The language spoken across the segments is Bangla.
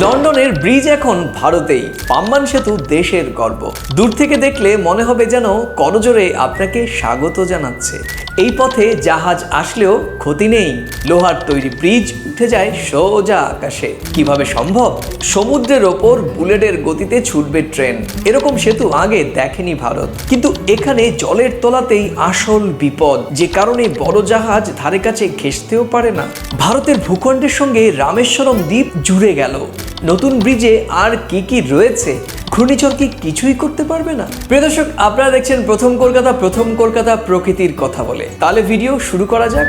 লন্ডনের ব্রিজ এখন ভারতেই। পাম্বান সেতু দেশের গর্ব। দূর থেকে দেখলে মনে হবে যেন করজোরে আপনাকে স্বাগত জানাচ্ছে। এই পথে জাহাজ আসলেও ক্ষতি নেই। লোহার তৈরি ব্রিজ উঠে যায় সোজা আকাশে। কীভাবে সম্ভব? সমুদ্রের ওপর বুলেটের গতিতে ছুটবে ট্রেন। এরকম সেতু আগে দেখেনি ভারত। কিন্তু এখানে জলের তলাতেই আসল বিপদ। যে কারণে বড় জাহাজ ধারে কাছে ঘেঁষতেও পারে না। ভারতের ভূখণ্ডের সঙ্গে রামেশ্বরম দ্বীপ জুড়ে গেল। নতুন ব্রিজে আর কি কি রয়েছে? ঘূর্ণিঝড় কি কিছুই করতে পারবে না? প্রিয় দর্শক, আপনারা দেখছেন প্রথম কলকাতা প্রথম কলকাতা প্রকৃতির কথা বলে। তাহলে ভিডিও শুরু করা যাক।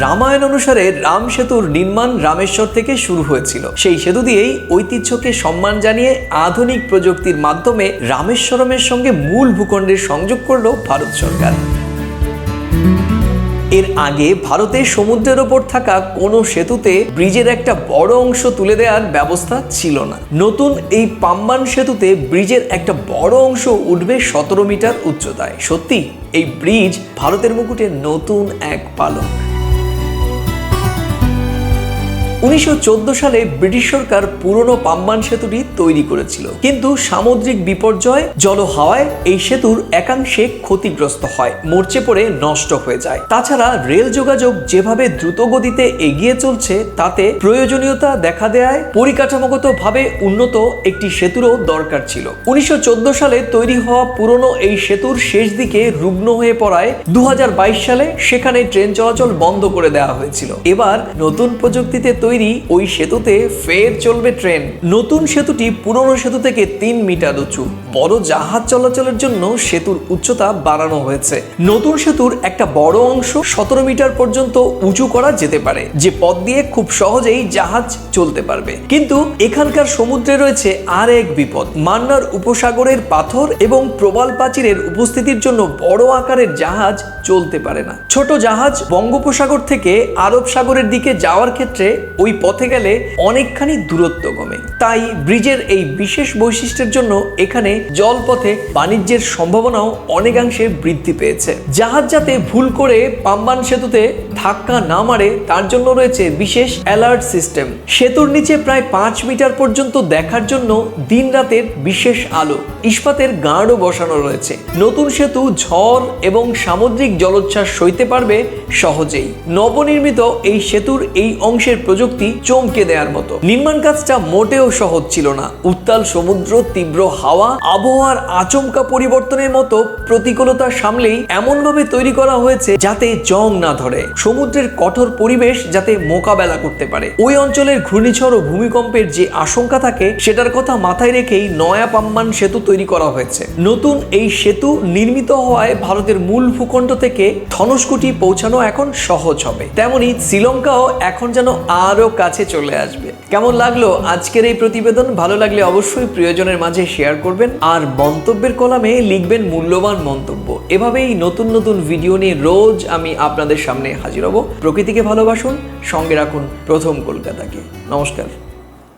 রামায়ণ অনুসারে রাম সেতুর নির্মাণ রামেশ্বর থেকে শুরু হয়েছিল। সেই সেতু দিয়েই ঐতিহ্যকে সম্মান জানিয়ে আধুনিক প্রযুক্তির মাধ্যমে রামেশ্বরমের সঙ্গে মূল ভূখণ্ডের সংযোগ করল ভারত সরকার। এর আগে ভারতের সমুদ্রের ওপর থাকা কোনো সেতুতে ব্রিজের একটা বড় অংশ তুলে দেওয়ার ব্যবস্থা ছিল না। নতুন এই পাম্বান সেতুতে ব্রিজের একটা বড় অংশ উঠবে সতেরো মিটার উচ্চতায়। সত্যি, এই ব্রিজ ভারতের মুকুটে নতুন এক পালক। উনিশশো চোদ্দ সালে ব্রিটিশ সরকার পুরনো পাম্বান সেতুটি তৈরি করেছিল। কিন্তু সামুদ্রিক বিপর্যয় জল হাওয়ায় এই সেতুর একাংশে ক্ষতিগ্রস্ত হয়, মরচে পড়ে নষ্ট হয়ে যায়। তাছাড়া রেল যোগাযোগ যেভাবে দ্রুত গতিতে এগিয়ে চলছে, তাতে প্রয়োজনীয়তা দেখা দেয় পরিকাঠামোগত ভাবে উন্নত একটি সেতুরও দরকার ছিল। উনিশশো চোদ্দ সালে তৈরি হওয়া পুরনো এই সেতুর শেষ দিকে রুগ্ন হয়ে পড়ায় দু হাজার বাইশ সালে সেখানে ট্রেন চলাচল বন্ধ করে দেওয়া হয়েছিল। এবার নতুন প্রযুক্তিতে তৈরি ওই সেতুতে ফের চলবে ট্রেন। নতুন সেতুটি পুরনো সেতু থেকে তিন মিটার উঁচু। বড় জাহাজ চলাচলের জন্য সেতুর উচ্চতা বাড়ানো হয়েছে। নতুন সেতুর একটা বড় অংশ সতেরো মিটার পর্যন্ত উঁচু করা যেতে পারে, যে পথ দিয়ে খুব সহজেই জাহাজ চলতে পারবে। কিন্তু এখানকার সমুদ্রে রয়েছে আর এক বিপদ। মান্নার উপসাগরের পাথর এবং প্রবাল প্রাচীরের উপস্থিতির জন্য বড় আকারের জাহাজ চলতে পারে না। ছোট জাহাজ বঙ্গোপসাগর থেকে আরব সাগরের দিকে যাওয়ার ক্ষেত্রে ওই পথে গেলে অনেকখানি দূরত্ব কমে। তাই ব্রিজের এই বিশেষ বৈশিষ্ট্যের জন্য এখানে জলপথে বাণিজ্যের সম্ভাবনাও অনেকাংশে বৃদ্ধি পেয়েছে। জাহাজ যাতে ভুল করে পাম্বান সেতুতে ধাক্কা না মারে, তার জন্য রয়েছে বিশেষ অ্যালার্ট সিস্টেম। সেতুর নিচে প্রায় পাঁচ মিটার পর্যন্ত দেখার জন্য দিন রাতের বিশেষ আলো, ইস্পাতের গার্ডও বসানো রয়েছে। নতুন সেতু, ঝড় এবং সামুদ্রিক জলোচ্ছ্বাস সইতে পারবে সহজেই। নবনির্মিত এই সেতুর এই অংশের প্রযুক্তি চমকে দেওয়ার মতো। নির্মাণ কাজটা মোটেও সহজ ছিল না। উত্তাল সমুদ্র, তীব্র হাওয়া আবহাওয়ার আচমকা পরিবর্তনের মতো প্রতিকূলতা সামলেই এমনভাবে তৈরি করা হয়েছে যাতে জং না ধরে। সমুদ্রের কঠোর পরিবেশ যাতে মোকাবেলা করতে পারে। ওই অঞ্চলের ঘূর্ণিঝড় ও ভূমিকম্পের যে আশঙ্কা থাকে, সেটার কথা মাথায় রেখেই নয়া পাম্বান সেতু তৈরি করা হয়েছে। নতুন এই সেতু নির্মিত হওয়ায় ভারতের মূল ভূখণ্ড থেকে ধনুষ্কুটি পৌঁছানো এখন সহজ হবে। তেমনি শ্রীলঙ্কাও এখন যেন আরও কাছে চলে আসবে। কেমন লাগল আজকের এই প্রতিবেদন? ভালো লাগলে অবশ্যই প্রিয়জনের মাঝে শেয়ার করবেন। আর মন্তব্যের কলামে লিখবেন মূল্যবান মন্তব্য। এভাবেই নতুন নতুন ভিডিও নিয়ে রোজ আমি আপনাদের সামনে হাজির হব। প্রকৃতিকে ভালোবাসুন, সঙ্গে রাখুন প্রথম কলকাতাকে। নমস্কার।